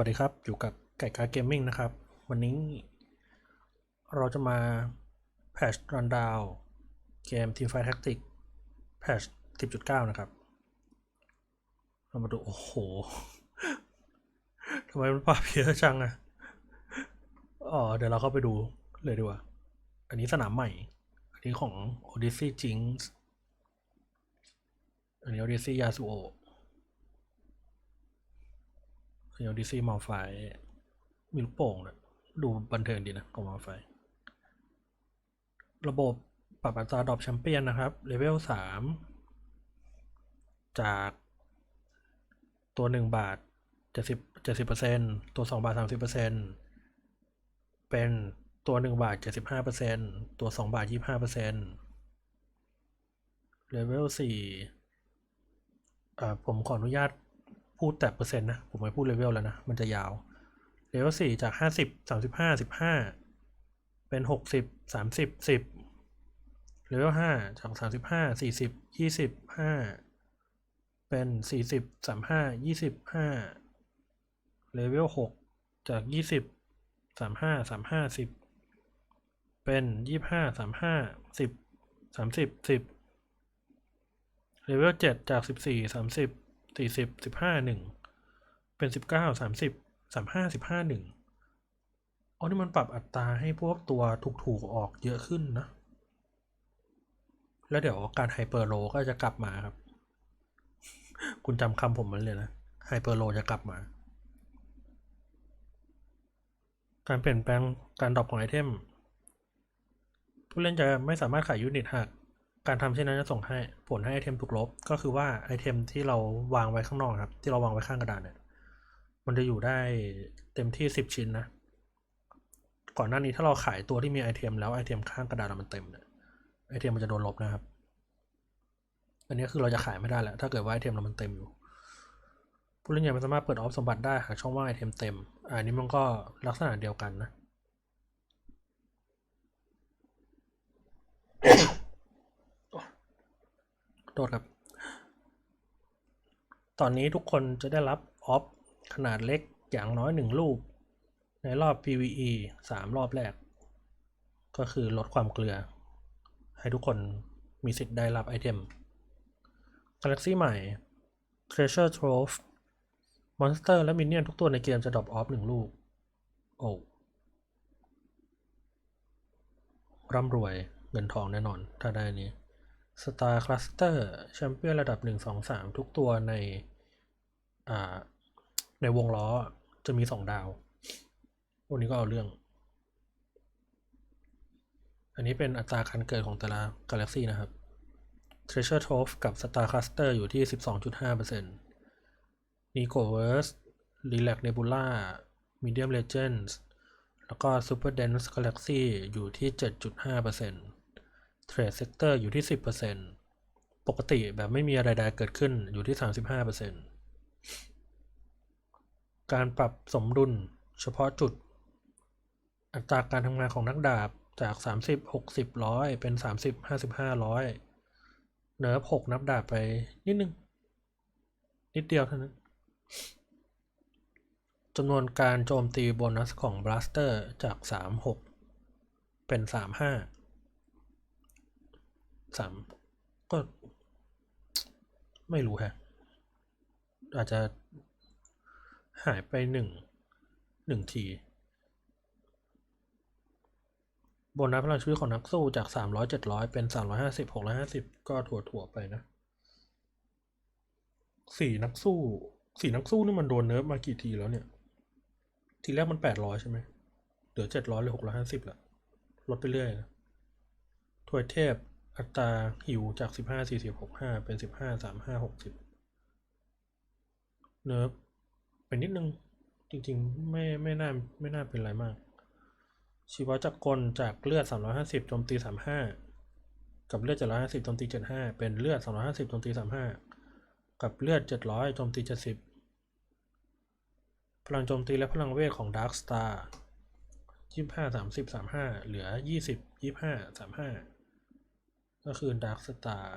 วัสดีครับ อยู่กับไก่กาเกมมิ่งนะครับ วันนี้เราจะมาแพชรันดาวเกม Team Fight Tactics แพช10.9 นะครับ เรามาดู โอ้โหทำไมมันปรับเยอะจังอะอ๋อเดี๋ยวเราเข้าไปดูเลยดีกว่า อันนี้สนามใหม่ อันนี้ของ Odyssey Jinx อันนี้ Odyssey Yasuo เดี๋ยวดีซีมาไฟมีลูกโป่งนะดูบันเทิงดีนะของมาไฟระบบปรับอัตราดรอปแชมเปี้ยนนะครับเลเวลสามจากตัวหนึ่งบาทเจ็ดสิบเจ็ดสิบเปอร์เซ็นตัวสองบาทสามสิบเปอร์เซ็นเป็นตัวหนึ่งบาทเจ็ดสิบห้าเปอร์เซ็นตัวสองบาทยี่ห้าเปอร์เซ็นเลเวลสี่อ่าผมขออนุญาต พูดแต่เปอร์เซ็นต์นะ ผมไม่พูดเลเวลแล้วนะ มันจะยาว เลเวลสี่จากห้าสิบสามสิบห้าสิบห้าเป็นหกสิบสามสิบสิบเลเวลห้าจากสามสิบห้าสี่สิบยี่สิบห้าเป็นสี่สิบสามห้ายี่สิบห้าเลเวลหกจากยี่สิบสามห้าสามห้าสิบเป็นยี่ห้าสามห้าสิบสามสิบสิบเลเวลเจ็ดจากสิบสี่สามสิบ สี่สิบสิบห้าหนึ่งเป็นสิบเก้าสามสิบสามห้าสิบห้าหนึ่งอ๋อนี่มันปรับอัตราให้พวกตัวถูกๆออกเยอะขึ้นนะ แล้วเดี๋ยวการไฮเปอร์โลก็จะกลับมาครับ คุณจำคำผมมันเลยนะไฮเปอร์โลจะกลับมา การเปลี่ยนแปลงการดรอปของไอเทม ผู้เล่นจะไม่สามารถขายยูนิตหาก การทำเช่นนั้นจะส่งให้ผลให้ไอเทมถูกลบ ก็คือว่าไอเทมที่เราวางไว้ข้างนอกครับ ที่เราวางไว้ข้างกระดานเนี่ย มันจะอยู่ได้เต็มที่สิบชิ้นนะ ก่อนหน้านี้ถ้าเราขายตัวที่มีไอเทมแล้วไอเทมข้างกระดานเรามันเต็มเนี่ย ไอเทมมันจะโดนลบนะครับ อันนี้คือเราจะขายไม่ได้แล้วถ้าเกิดว่าไอเทมเรามันเต็มอยู่ ผู้เล่นยังไม่สามารถเปิดออฟสมบัติได้หากช่องว่างไอเทมเต็ม อันนี้มันก็ลักษณะเดียวกันนะ โทษครับ ตอนนี้ทุกคนจะได้รับออฟขนาดเล็กอย่างน้อยหนึ่งลูก ในรอบ PVE สามรอบแรก ก็คือลดความเกลือ ให้ทุกคนมีสิทธิ์ได้รับไอเทม Galaxy ใหม่ Treasure Trove มอนสเตอร์และมินเนี่ยนทุกตัวในเกมจะดรอปออฟหนึ่งลูก โอ้ร่ำรวยเงินทองแน่นอนถ้าได้นี้ Star Cluster แชมเปี้ยนระดับ 1 2 3 ทุกตัวในอ่าในวงล้อจะมี 2 ดาว วันนี้ก็เอาเรื่อง อันนี้เป็นอัตราการเกิดของแต่ละกาแล็กซี่นะครับ Treasure Trove กับ Star Cluster อยู่ที่ 12.5% Nicoverse Relax Nebula Medium Legends แล้วก็ Super Dense Galaxy อยู่ที่ 7.5% Trade Sector อยู่ที่ 10%ปกติแบบไม่มีอะไรใดเกิดขึ้นอยู่ที่ 35%การปรับสมดุลเฉพาะจุด อัตราการทำงานของนักดาบจาก 30 60ร้อยเป็น 30 55ร้อยเนิร์ฟ6นับดาบไปนิดนึง นิดเดียวเท่านั้นจำนวนการโจมตีโบนัสของบลัสเตอร์จาก 3 6 เป็น 3 5 สามก็ไม่รู้ฮะ อาจจะหายไปหนึ่งหนึ่งทีโบนัสพลังชีวิตของนักสู้จากสามร้อยเจ็ดร้อยเป็นสามร้อยห้าสิบหกร้อยห้าสิบก็ถั่วถั่วๆไปนะสี่นักสู้สี่นักสู้นี่มันโดนเนิร์ฟมากี่ทีแล้วเนี่ย ทีแรกมันแปดร้อยใช่ไหมเหลือเจ็ดร้อยหรือหกร้อยห้าสิบละลดไปเรื่อยนะถวยเทพ อัตราหิวจากสิบห้าสี่สิบหกห้าเป็นสิบห้าสามห้าหกสิบเนิร์ฟไปนิดนึง จริงๆ ไม่ไม่น่าไม่น่าเป็นไรมาก ชีวจักรกลจากเลือดสามร้อยห้าสิบโจมตีสามห้ากับเลือดเจ็ดร้อยห้าสิบโจมตีเจ็ดห้าเป็นเลือดสามร้อยห้าสิบโจมตีสามห้ากับเลือดเจ็ดร้อยโจมตีเจ็ดสิบพลังโจมตีและพลังเวทของดาร์คสตาร์ยี่สิบห้าสามสิบสามห้าเหลือยี่สิบยี่ห้าสามห้า ก็คือดาร์คสตาร์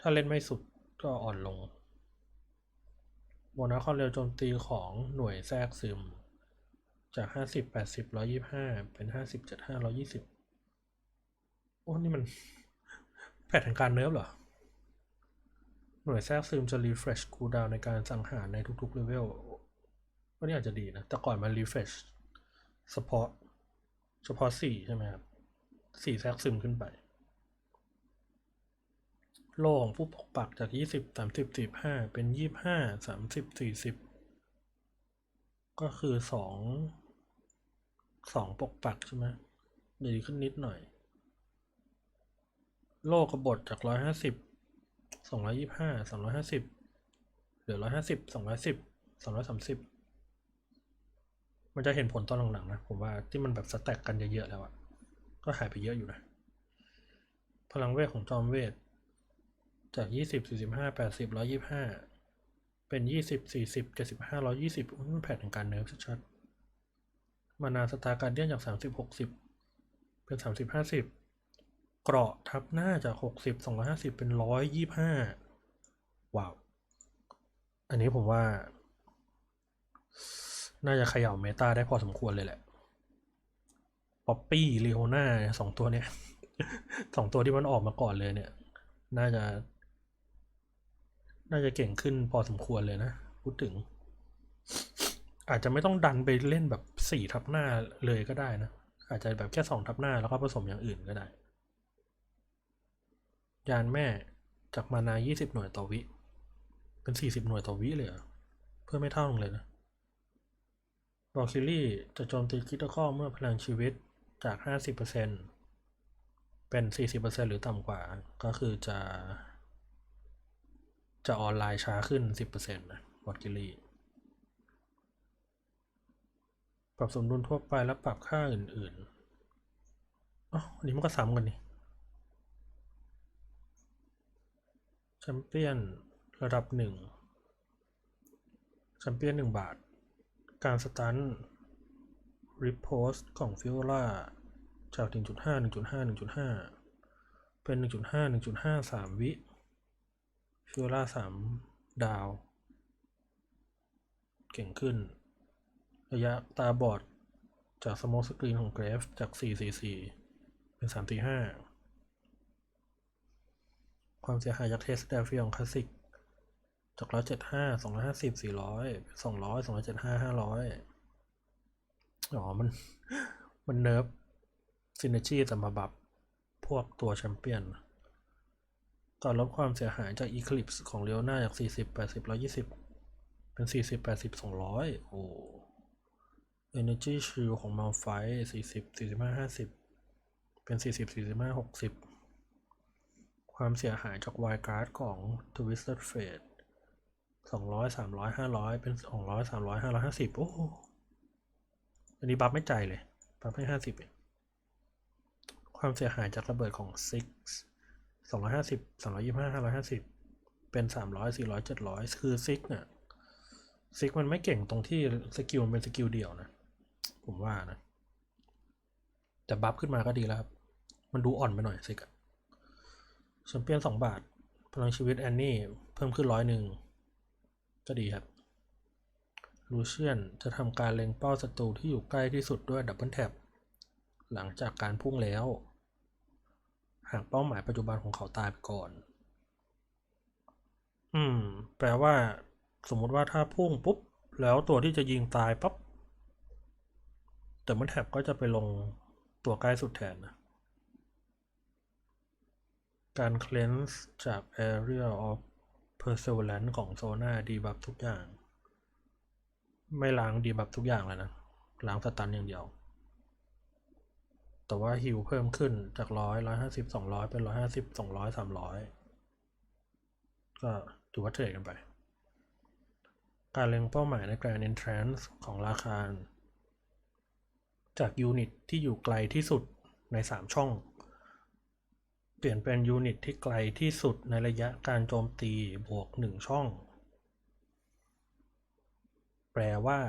ถ้าเล่นไม่สุดก็อ่อนลงโบนัสความเร็วโจมตีของหน่วยแทรกซึม จากห้าสิบแปดสิบร้อยี่ห้าเป็นห้าสิบเจ็ดห้าร้อยี่สิบโอ้นี่มัน แผนแห่งการเนิร์ฟเหรอ หน่วยแทรกซึมจะ refresh cooldown ในการสังหารในทุกๆเลเวลว่านี่อาจจะดีนะ แต่ก่อนมัน refresh เฉพาะเฉพาะสี่ใช่ไหมครับสี่แทรกซึมขึ้นไป โลของผู้ปกปักจากยี่สิบสามสิบสี่ห้าเป็นยี่ห้าสามสิบสี่สิบก็คือสองสองปกปักใช่ไหมดีขึ้นนิดหน่อย โลกบฏจากร้อยห้าสิบสองร้อยี่ห้าสองร้อยห้าสิบเหลือร้อยห้าสิบสองร้อยสิบสองร้อยสามสิบมันจะเห็นผลตอนหลังๆนะ ผมว่าที่มันแบบสแต็กกันเยอะๆแล้วอะก็หายไปเยอะอยู่นะ พลังเวทของจอมเวท จากยี่สิบสี่สิบห้าแปดสิบร้อยยี่ห้าเป็นยี่สิบสี่สิบเจ็ดสิบห้าร้อยยี่สิบมันแผนของการเนิร์ฟชัดมานาสตาร์การเดียนจากสามสิบหกสิบเป็นสามสิบห้าสิบเกราะทับหน้าจากหกสิบสองร้อยห้าสิบเป็นร้อยยี่ห้าว้าว อันนี้ผมว่า น่าจะเขย่าเมตาได้พอสมควรเลยแหละ ป๊อปปี้เลโอน่าสองตัวเนี้ย สองตัวที่มันออกมาก่อนเลยเนี่ย น่าจะ น่าจะเก่งขึ้นพอสมควรเลยนะ พูดถึง อาจจะไม่ต้องดันไปเล่นแบบสี่ทับหน้าเลยก็ได้นะ อาจจะแบบแค่สองทับหน้าแล้วก็ผสมอย่างอื่นก็ได้ ยานแม่จากมานายี่สิบหน่วยต่อวิ เป็นสี่สิบหน่วยต่อวิเลยเหรอเพื่อไม่เท่าลงเลยนะบอลคิลี่จะโจมตีคิดข้อเมื่อพลังชีวิตจาก 50%เป็น 40%หรือต่ำกว่า ก็คือจะ จะออนไลน์ช้าขึ้น 10%นะบอลคิลีปรับสมดุลทั่วไปและปรับค่าอื่นๆอ๋ออันนี้มันก็ซ้ำกันนี่แชมเปี้ยนระดับหนึ่งแชมเปี้ยนหนึ่งบาท การสตันริปโพสของฟิโอล่าจาก 1.5 1.5 1.5 เป็น 1.5 1.5 3 วิ ฟิโอล่า3ดาว เก่งขึ้น ระยะตาบอด จากสโมสกรีนของเกรฟ จาก 444 เป็น 345 ความเสียหายจากเทสเดฟิของคลาสสิก จากร้อยเจ็ดห้าสองร้อยห้าสิบสี่ร้อยสองร้อยสองร้อยเจ็ดห้าห้าร้อยอ๋อ มัน มันเนิร์ฟซินเนจีแต่มาบับ พวกตัวแชมเปี้ยน ก่อนลดความเสียหายจาก Eclipse ของเลียวนาจาก 40 80 120 เป็น 40 80 200 โอ้ Energy Shield ของ Malphite 40 45 50 เป็น 40 45 60 ความเสียหายจาก Wild Guard ของ Twisted Fate สองร้อยสามร้อยห้าร้อยเป็นสองร้อยสามร้อยห้าร้อยห้าสิบโอ้ อันนี้บัฟไม่ใจเลย บัฟให้ห้าสิบเองความเสียหายจากระเบิดของ Six สองร้อยห้าสิบสองร้อยยี่ห้าห้าร้อยห้าสิบเป็นสามร้อยสี่ร้อยเจ็ดร้อยคือ Six เนี่ย Six มันไม่เก่งตรงที่สกิลมันเป็นสกิลเดี่ยวนะ ผมว่านะ แต่บัฟขึ้นมาก็ดีแล้วครับ มันดูอ่อนไปหน่อยซิกอะแชมเปี้ยนสองบาท พลังชีวิตแอนนี่ เพิ่มขึ้นร้อยหนึ่งก็ดีครับลูเชียนจะทำการเล็งเป้าศัตรูที่อยู่ใกล้ที่สุดด้วยดับเบิลแท็บหลังจากการพุ่งแล้ว หากเป้าหมายปัจจุบันของเขาตายไปก่อน อืม แปลว่า สมมติว่าถ้าพุ่งปุ๊บ แล้วตัวที่จะยิงตายปั๊บดับเบิลแท็บก็จะไปลงตัวใกล้สุดแทนนะ การ cleanse จาก area of perseverance ของโซน่าดีบัฟทุกอย่าง ไม่ล้างดีบัฟทุกอย่างเลยนะ ล้างสตันอย่างเดียว แต่ว่าฮิวเพิ่มขึ้นจากร้อยร้อยห้าสิบสองร้อยเป็นร้อยห้าสิบสองร้อยสามร้อยก็ถือว่าเทรดกันไป การเล็งเป้าหมายใน Grand Entrance ของราคา จากยูนิตที่อยู่ไกลที่สุดในสามช่อง เปลี่ยนเป็นยูนิตที่ไกลที่สุดในระยะการโจมตีบวกหนึ่งช่อง แปลว่า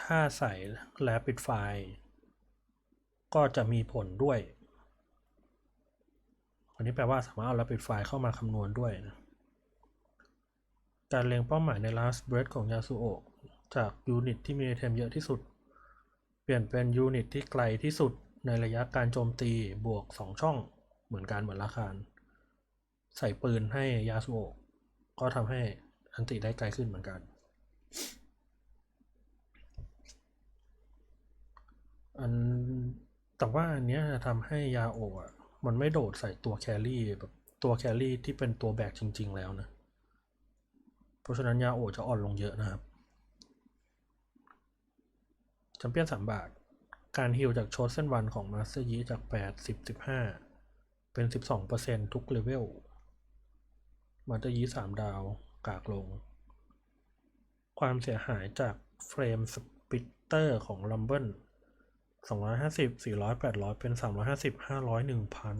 ถ้าใส่ Rapid Fire ก็จะมีผลด้วย อันนี้แปลว่าสามารถเอา Rapid Fire เข้ามาคำนวณด้วยนะการเล็งเป้าหมายใน last breath ของยาสุโอะจากยูนิตที่มีไอเทมเยอะที่สุด เปลี่ยนเป็นยูนิตที่ไกลที่สุดในระยะการโจมตีบวก 2 ช่องเหมือนกันเหมือนราคารใส่ปืนให้ยาสุโอะก็ทำให้อันติได้ไกลขึ้นเหมือนกัน อัน แต่ว่าอันเนี้ยทำให้ยาโอะอะมันไม่โดดใส่ตัวแครี่แบบตัวแครี่ที่เป็นตัวแบกจริง ๆ แล้วนะ เพราะฉะนั้นยาโอะจะอ่อนลงเยอะนะครับแชมเปี้ยนสามบาท การฮิลจากโชดเส้นวันของมาสเตอร์ยีจากแปดสิบสิบห้าเป็นสิบสองเปอร์เซ็นทุกเลเวล มาสเตอร์ยีสามดาวกากลง ความเสียหายจากเฟรมสปิตเตอร์ของลัมเบิล สองร้อยห้าสิบสี่ร้อยแปดร้อยเป็นสามร้อยห้าสิบห้าร้อยหนึ่งพัน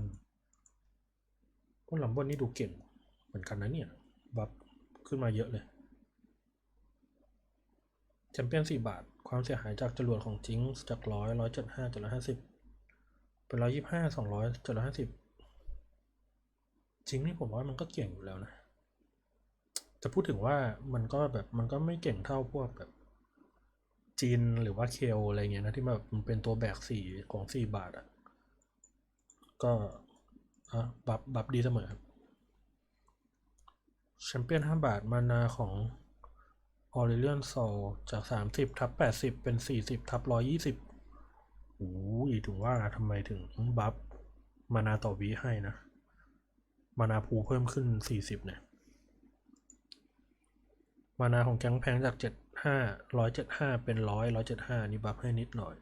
พวกลัมเบิลนี่ดูเก่งเหมือนกันนะเนี่ย บัฟขึ้นมาเยอะเลยแชมเปี้ยนสี่บาท ความเสียหายจากจรวดของจิงส์จากร้อยร้อยเจ็ดห้าเจ็ดร้อยห้าสิบเป็นร้อยยี่ห้าสองร้อยเจ็ดร้อยห้าสิบจิงนี่ผมว่ามันก็เก่งอยู่แล้วนะ จะพูดถึงว่ามันก็แบบมันก็ไม่เก่งเท่าพวกแบบ จีนหรือว่าเคลอะไรเงี้ยนะที่แบบมันเป็นตัวแบกสีของสี่บาทอะ่ะ ก็อะบัฟบัฟดีเสมอครับแชมเปี้ยนห้าบาทมานาของออริเลียนโซจากสามสิบทับแปดสิบเป็นสี่สิบทับร้อยี่สิบโอ้ยถึงว่าทำไมถึงบัฟมานาต่อวิให้นะ มานาภูเพิ่มขึ้นสี่สิบเนี่ย มานาของแก๊งแพงจากเจ็ดห้าร้อยเจ็ดห้าเป็นร้อยร้อยเจ็ดห้านี่บัฟให้นิดหน่อย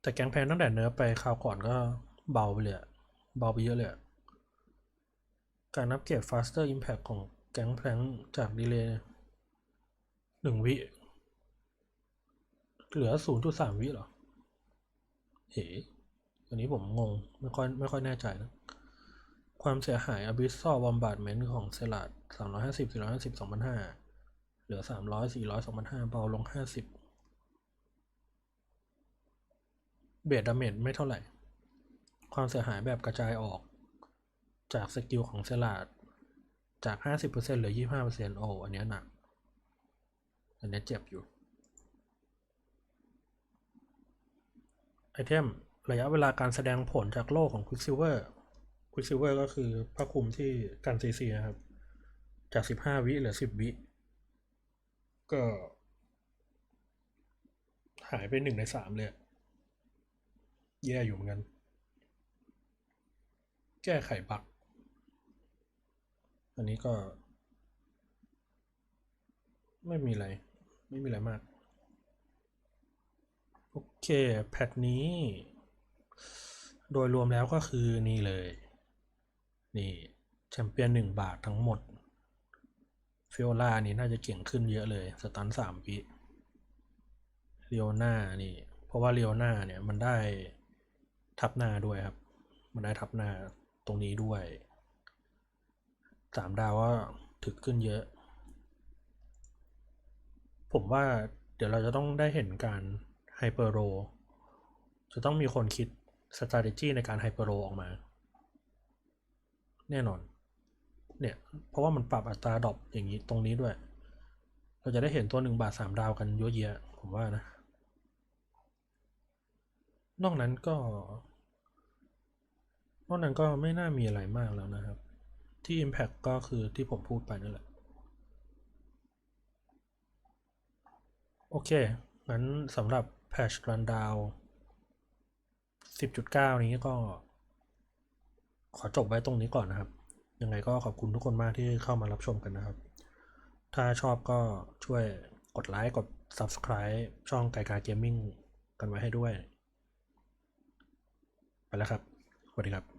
แต่แก๊งแพงตั้งแต่เนื้อไปคราวก่อนก็เบาไปเลยเบาไปเยอะเลยการนับเก็บ faster impact ของแก๊งแพงจากดีเลย์หนึ่งวิ เหลือศูนย์จุดสามวิเหรอเฮ้อันนี้ผมงง ไม่ค่อยไม่ค่อยแน่ใจนะ ความเสียหาย Abyssal Bombardment ของเซลัดสามร้อยห้าสิบสี่ร้อยห้าสิบสองพันห้าเหลือสามร้อยสี่ร้อยสองพันห้าเบาลงห้าสิบเบสดาเมจไม่เท่าไหร่ ความเสียหายแบบกระจายออก จากสกิลของเซลัดจากห้าสิบเปอร์เซ็นเหลือยี่ห้าเปอร์เซ็นโอ้อันนี้หนัก อันนี้เจ็บอยู่ ไอเทม ระยะเวลาการแสดงผลจากโลกของ Quicksilver Quicksilver ก็คือผ้าคลุมที่กันซีซีนะครับ จากสิบห้าวิเหลือสิบวิ ก็ หายไปหนึ่งในสามเลย แย่อยู่เหมือนกัน แก้ไขบั๊กอันนี้ก็ ไม่มีอะไร ไม่มีอะไรมาก โอเค แพทนี้ โดยรวมแล้วก็คือนี่เลย นี่แชมเปี้ยนหนึ่งบาททั้งหมด ฟิโอล่านี่น่าจะเก่งขึ้นเยอะเลย สตันสามปีเรียวหน้านี่ เพราะว่าเรียวหน้าเนี่ยมันได้ทับหน้าด้วยครับ มันได้ทับหน้าตรงนี้ด้วยสามดาวก็ถึกขึ้นเยอะ ผมว่าเดี๋ยวเราจะต้องได้เห็นการไฮเปอร์โรจะต้องมีคนคิด strategy ในการไฮเปอร์โรออกมา แน่นอน เนี่ย เพราะว่ามันปรับอัตราดรอปอย่างนี้ตรงนี้ด้วย เราจะได้เห็นตัวหนึ่งบาทสามดาวกันเยอะแยะผมว่านะ นอกนั้นก็ นอกนั้นก็ไม่น่ามีอะไรมากแล้วนะครับ ที่ Impact ก็คือที่ผมพูดไปนั่นแหละ โอเค งั้นสำหรับ Patch Rundown 10.9 นี้ก็ ขอจบไว้ตรงนี้ก่อนนะครับ ยังไงก็ขอบคุณทุกคนมากที่เข้ามารับชมกันนะครับ ถ้าชอบก็ช่วยกดไลค์กด Subscribe ช่องไกกาเกมมิ่งกันไว้ให้ด้วย ไปแล้วครับ สวัสดีครับ